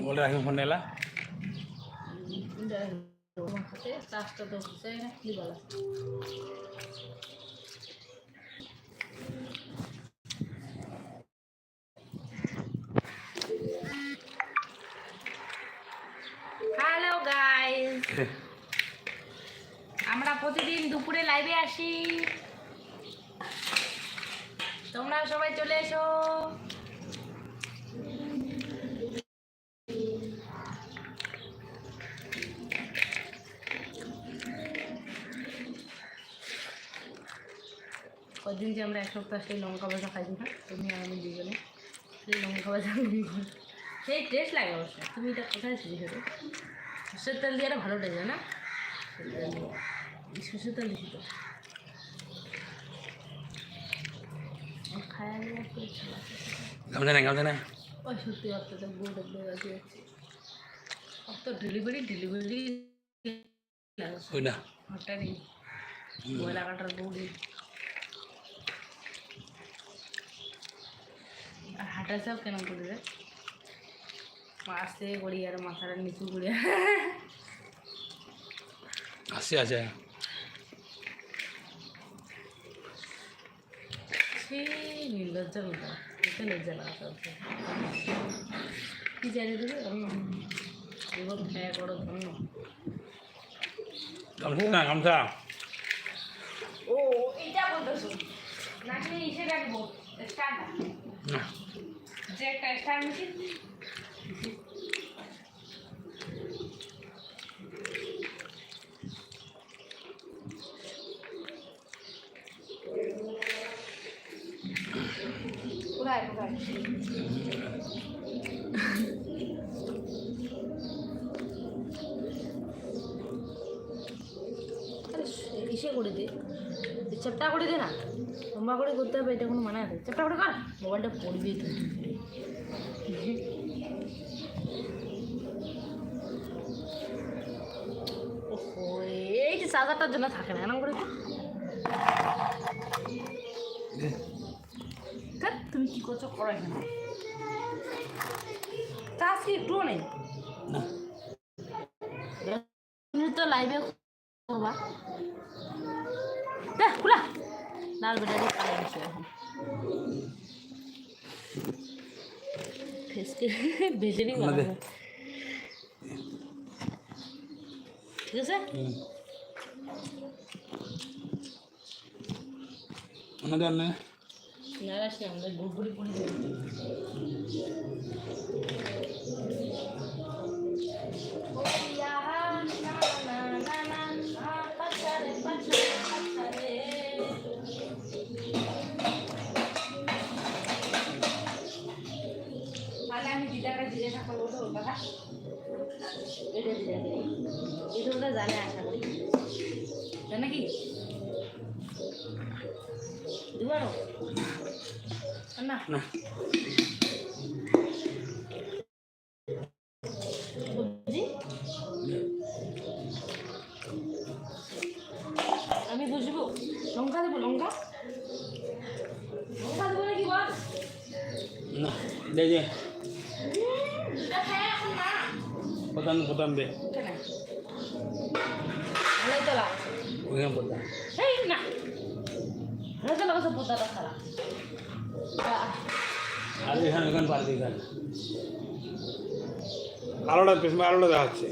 বলে রাখি ফোন নেলা হাতে চাষটা তো হচ্ছে না কি বলা হ্যালো গাইস আমরা প্রতিদিন দুপুরে লাইভে আসি তোমরা সবাই চলে এসো কদিন যে আমরা এক সপ্তাহ সেই লঙ্কা ভাজা খাইছি না তুমি আর আমি দুজনে। সেই লঙ্কা ভাজা সেই টেস্ট লাগে অবশ্য। তুমি এটা কোথায় ছিল সেটা সর্ষের তেল দিয়ে ভালো টেস্ট না সর্ষের তেল দিছি তো। লাগছে। গামছা না গামছা না। ওই সত্যি আছে অত ডেলিভারি ডেলিভারি না। হঠাৎই ময়লা কাটার হাঁটা সব কেন করে রে আসতে করি আর মাথাটা নিচু করে আসছে আছে সে নির্লজ্জা কোথা এতে লজ্জা লাগা চলছে কি জানি দেবে এবার খেয়া করো ধন্য গামছা না গামছা ও এটা বলতেছো নাকি ইসে রাখব স্টার্ট না যে একটা স্টার মেশিন কোথায় কোথায় আরে ইসে করে দে চ্যাপটা করে দে না লম্বা করে করতে হবে এটা কোনো মানে আছে। চ্যাপটা করে কর। মোবাইলটা পড়বি তো এই যে চার্জারটার জন্য থাকে না এরকম করে। তুমি কি করছ? করো এখানে। চার্জ কি একটুও নেই? তো লাইভে করবা। দেখ খুলা। লাল ব্যাটারি কালো বসে এখন ফেসকে ভেজে নিই না দে। ঠিক আছে হুম ওনাদের না নারাজ না আমরা গুড়গুড়ি করে দেবো এটা দিদাকে এটা। ওটা জানে আশা করি। জানে কি দিবারও? না? না। প্রধান প্রধান দে প্রধান। না। খারাপ আর এখানে ওখানে পারবি এখানে আলোটা পেছনে আলোটা দেখাচ্ছে।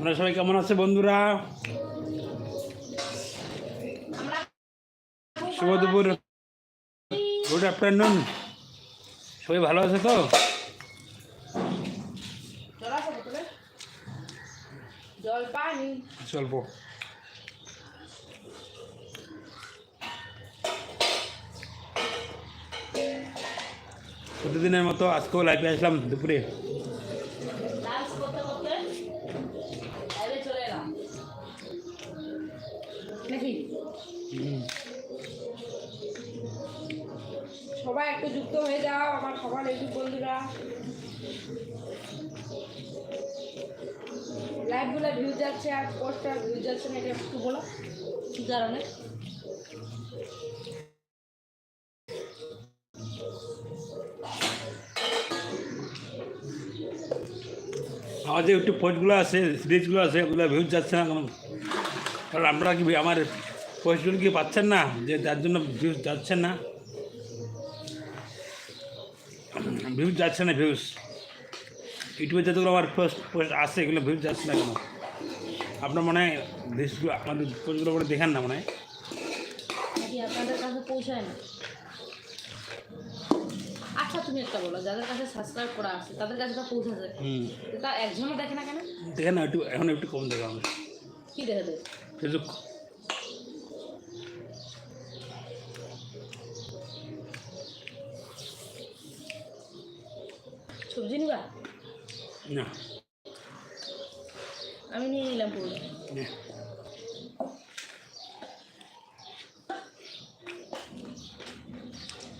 আমরা সবাই কেমন আছে বন্ধুরা? শুভ দুপুর। Good afternoon. সবাই ভালো আছে তো? পানি স্বল্প প্রতিদিনের মতো আজকেও লাইভে আসলাম দুপুরে। লাইভগুলো ভিউ যাচ্ছে আর পোস্টার ভিউ যাচ্ছে না, এটা একটু বলো কারণে? আমার যে একটু পোস্টগুলো আছে সিরিজগুলো আছে, ওগুলো ভিউজ যাচ্ছে না কেন কারণ আপনারা কি, আমার পোস্টগুলো কি পাচ্ছেন না? যে তার জন্য ভিউজ যাচ্ছে না। ভিউজ যাচ্ছে না, ভিউজ। ইউটিউবে যতগুলো আমার পোস্ট পোস্ট আসে এগুলো ভিউজ যাচ্ছে না কেন? আপনার মনে হয় ভিউজগুলো আমাদের পোস্টগুলো করে দেখান না মনে হয়? আপনাদের কাছে পৌঁছায় না? আচ্ছা তুমি একটা বলো যাদের কাছে সাবস্ক্রাইব করা আছে তাদের কাছে তো পৌঁছাছে হুম। তা একজনও দেখে না কেন? দেখেন না একটু এখন একটু কম দেখা কি দেখে দেবে? ফেসবুক সবজি নিবা? না আমি নিয়ে নিলাম পুরো না।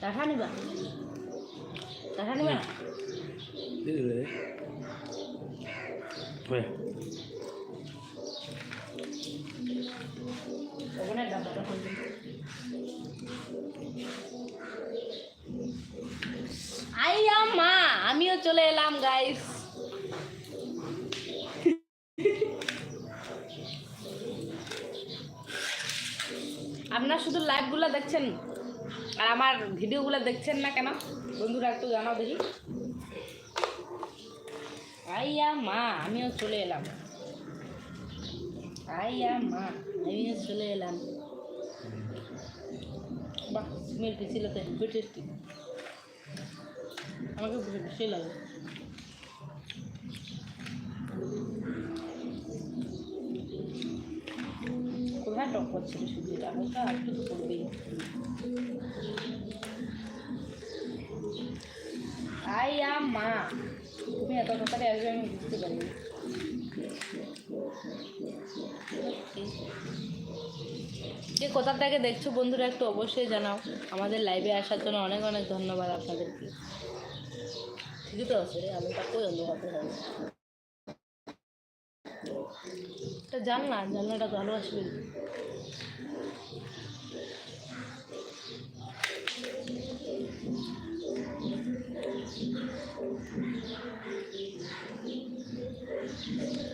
টাকা নিবা টাকা নিবা না দিয়ে দিলে হয়ে ওখানে ডাব্বাটা খুলবেন আইয়া মা আমিও চলে এলাম গাইস শুধু লাইভগুলো দেখছেন? আর আমার ভিডিওগুলো দেখছেন না কেন? বন্ধুরা একটু জানাও দেখি। আইয়া মা, আমিও চলে এলাম। আইয়া মা, আমিও চলে এলাম। বাহ স্মেল পিছিল তো আমাকে বেশি লাগে। কোথায় টক করছে রে শুধু এটা হালকা আর একটু তো করবেই আইয়া মা তুমি এত তাড়াতাড়ি আসবে আমি বুঝতে পারিনি কে কোথা থেকে দেখছ বন্ধুরা একটু অবশ্যই জানাও আমাদের লাইভে আসার জন্য অনেক অনেক ধন্যবাদ আপনাদেরকে ঠিকই তো আছে রে আমি তা কই অন্ধ জানলা জানলাটা ভালো আসবে। তাহলে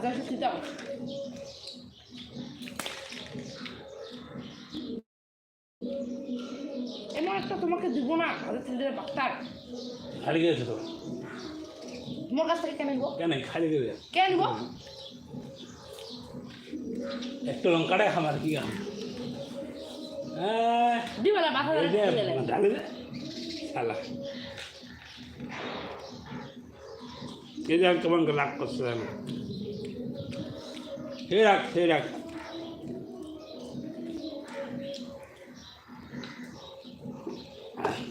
হাজার কিছু দাও এমন একটা তোমাকে দিব না হাজার ছেলেদের বাক্তার খালি গেছে তো? তোমার কাছ থেকে কেন নিবো? কেন খালি দেবে কেন নিবো? একটু লঙ্কাটাই খামার কি গান। হ্যাঁ দিবেলা মাথা যে দে। শালা। এই যে কেমন রাগ করছে জানো সেই রাখ সেই রাখ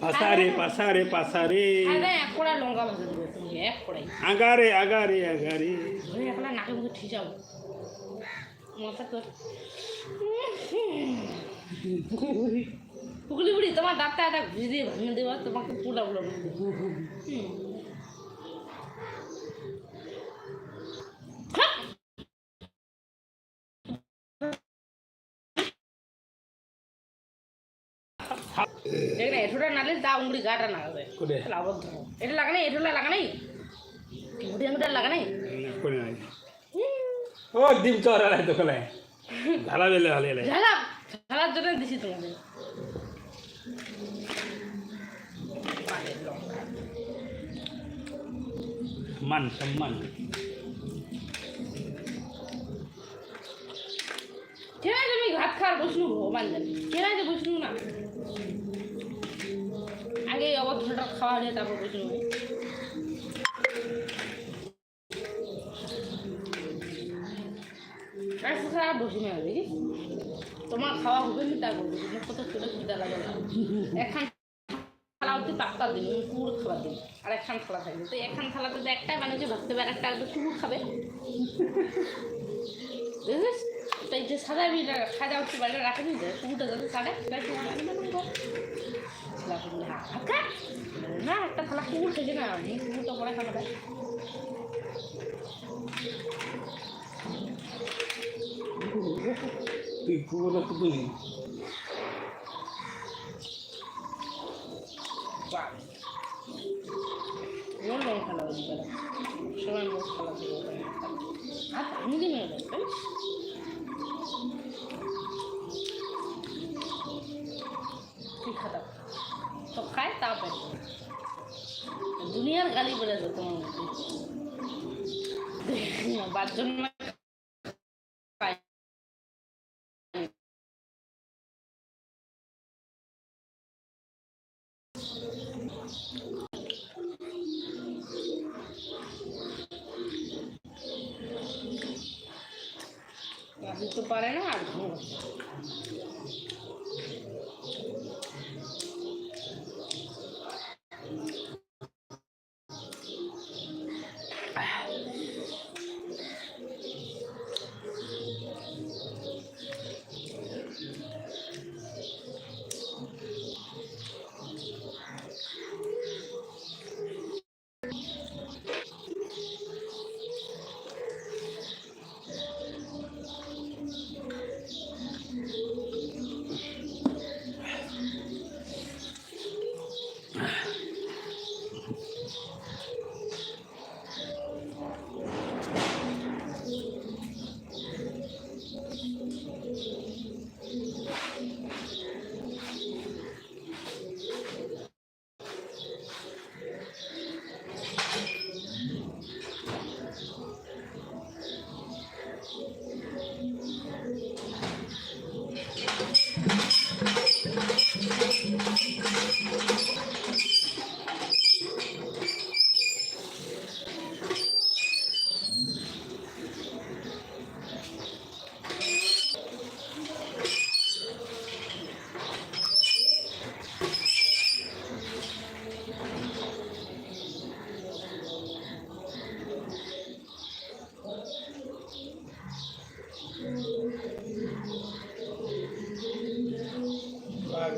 পাসারে পাসারে পাসারে দেবে আগারে আগারে আগারে নাকে মুখে ঠিসাও মাথা তো পুকলি বুড়ি তোমার দাঁতটা একটা ঘুষি দিয়ে ভাঙে দেওয়া তোমাকে পুরা পুরা দেখ না এঠোটা নালে দা উঙ্গুড়ি গাটা না হবে আবদ্ধ। এটা লাগা নাই এঠোটা লাগা নাই? ভুটি আঙ্গুটা লাগা নাই? ও ডিম চর আলাই তো ঝালা বেলে ভালো এলাই ঝালা ঝালার জন্য দিছি তোমাদের। সম্মান সম্মান। কেনা তুমি ঘাত খাওয়ার বসলু ভগবান জানি। কেনা যে বসলু না? আগে অবস্থাটা খাওয়া হলে তারপর হয় আচ্ছা আর বসে না দেখি তোমার খাওয়া হবে না তা করব তোমার কত ছোটো লাগে না। একখান থালা হচ্ছে পাক্কা দিন পুরো খাবার দিন, আর একখান থালা থাকবে। তো একখান থালাতে তো একটাই বানিয়েছে, ভাবতে পারে একটা একটু টুকুর খাবে। বুঝলিস তাই যে সাদা বিটা খাজা উঠতে পারে রাখে দিতে টুকুটা যাতে সাদা সেটা না একটা থালা কুকুর থেকে না পরে খাবে না তুই কুকুর ওর রং খেলা হতে পারে সবাই মুখ খেলা দিয়ে আর আমি দিন তুই খাতা তো খায় তাও পেট দুনিয়ার গালি বলে তো তোমার মধ্যে বাচ্চন খায় রাজু তো পারে না আর ঘুম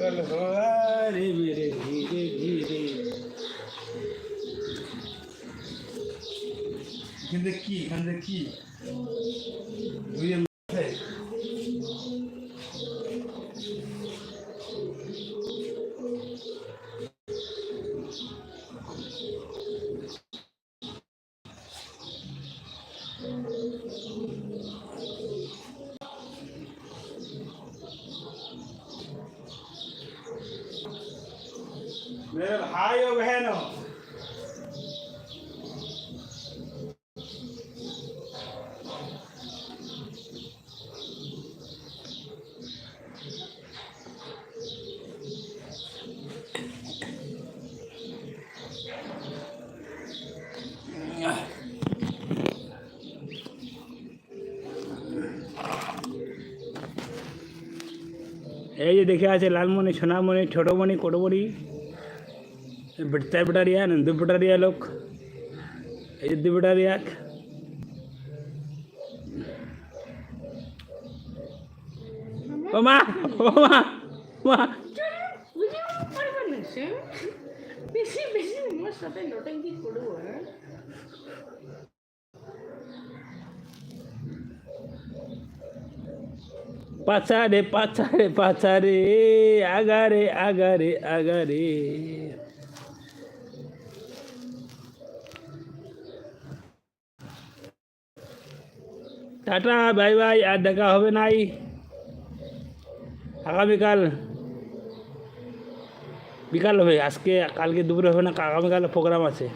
পাগল হরে মেরে ধীরে ধীরে এখান থেকে কি কি? মেরে ভাই ও বহেন এই যে দেখে আছে লালমণি সোনামণি ছোটমণি কোটমণি। बिटते बिटारिया नंद बिटारिया लोग युद्ध बिटारिया ओमा ओमा ओमा मुझे वो पर बनने से बेसी बेसी मुझे सबसे पाचारे पाचारे पाचारे आगारे आगारे आगारे টাটা, বাই বাই, আর দেখা হবে নাই। আগামীকাল, বিকাল হবে, আজকে, কালকে দুপুরে হবে না, আগামীকাল প্রোগ্রাম আছে।